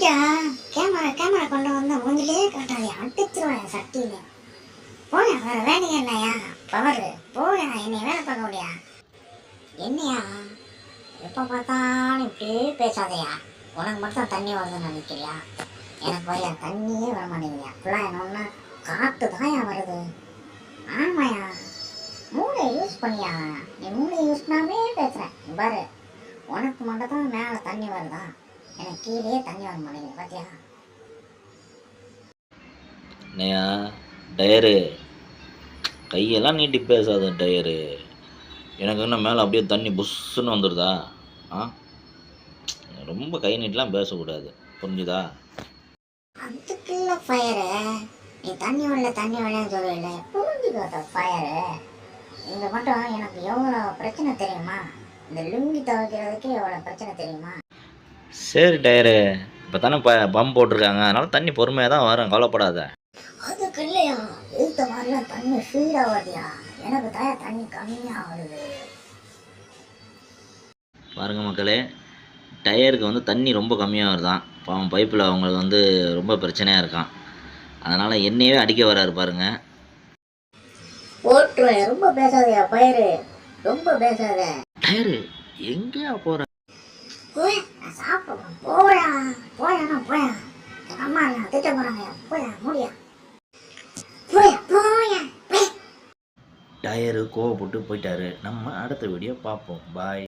இங்க camera camera கொண்டு வந்தா மூஞ்சிலே காட்டாது அடிச்சிருவேன் சட்டியில. போயா வேற வேலையே என்னையா பவர் போயா என்னை வேலை பார்க்க முடியா என்னையா? எப்போ பார்த்தாலும் இப்படியே பேசாதயா? உனக்கு மட்டும் தண்ணி வருதுன்னு நினைக்கிறியா? எனக்கு வரையா தண்ணியே வர மாட்டேங்குதியா? ஃபுல்லாக என்ன ஒன்று காற்று தாயா வருது. ஆமாயா. மூளை யூஸ் பண்ணியா? நீ மூளை யூஸ் பண்ணாமே பேசுகிறேன் பாரு. உனக்கு மட்டும் தான் மேலே தண்ணி வருதா? எனக்கு கீழே தண்ணி வர மாட்டேங்குது பார்த்தியா என்னையா? டயரு. கையெல்லாம் நீட்டி பேசாத டயரு. எனக்கு என்ன மேலே அப்படியே தண்ணி புஷ்ஷுன்னு வந்துடுதா ஆ? ரொம்ப கை நீட்டலாம் பேசக்கூடாது. புரிஞ்சுதா? அதுக்கு இல்லை ஃபயரு நீ தண்ணி வரல தண்ணி வரலன்னு சொல்லல. புரிஞ்சுக்காத ஃபயரு இங்கே மட்டும் எனக்கு எவ்வளோ பிரச்சனை தெரியுமா? இந்த லுங்கி துவைக்கிறதுக்கு எவ்வளோ பிரச்சனை தெரியுமா? சரி டயரு. இப்போ தானே ப பம்ப் போட்டிருக்காங்க. அதனால தண்ணி பொறுமையாக தான் வரும் கவலைப்படாத. அதுக்கு இல்லையா? தண்ணி ஃபீடாக வருதியா? எனக்கு தான் தண்ணி கம்மியாக வருது. பாருங்கள் மக்களே டயருக்கு வந்து தண்ணி ரொம்ப கம்மியாக வருதான். பாவம் பைப்பில் அவங்களுக்கு வந்து ரொம்ப பிரச்சனையாக இருக்கான். அதனால் என்னையவே அடிக்க வராரு பாருங்க. போட்டுருவேன் ரொம்ப பேசாதயா பயிறு ரொம்ப பேசாத. டயரு எங்கேயா போகிற சாப்பிடுவோம் போயா போயானா போயா அம்மா நான் திட்ட போறாங்க. போயா முடியா. போயா போயா போய் டயரு கோவப்பட்டு போயிட்டாரு. நம்ம அடுத்த வீடியோ பார்ப்போம். பாய்